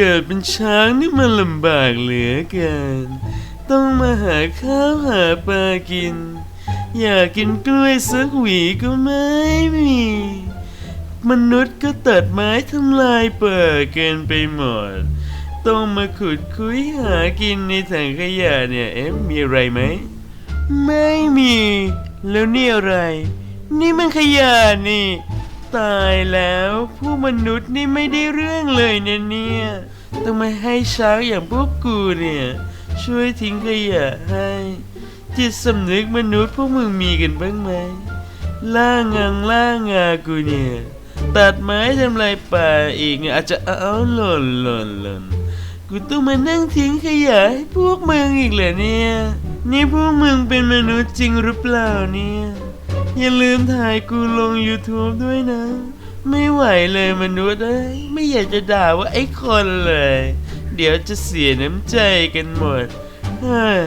เกิดเป็นช้างนี่มันลำบากเหลือเกิน ต้องมาหาข้าวหาปลากิน อยากกินกล้วยสักหวีก็ไม่มี มนุษย์ก็ตัดไม้ทำลายป่าเกินไปหมด ต้องมาขุดคุยหากินในถังขยะเนี่ยเอ๊ะมีอะไรไหม ไม่มี แล้วนี่อะไร นี่มันขยะนี่ ตายแล้ว ผู้มนุษย์นี่ไม่ได้เรื่องเลยนะเนี่ย ต้องมาให้ช้างอย่างพวกกูเนี่ย ช่วยทิ้งขยะให้ จิตสำนึกมนุษย์พวกมึงมีกันบ้างไหม ล่างังล่างากูเนี่ย ตัดไม้ทำลายป่าอีกเนี่ยอาจจะเอาหล่นหล่นหล่นกูต้องมานั่งทิ้งขยะให้พวกมึงอีกเหรอเนี่ย นี่พวกมึงเป็นมนุษย์จริงหรือเปล่าเนี่ย อย่าลืมถ่ายกูลง YouTube ด้วยนะ ไม่ไหวเลยมนุษย์เอ้ยไม่อยากจะด่าว่าไอ้คนเลย เดี๋ยวจะเสียน้ำใจกันหมดเฮ้ย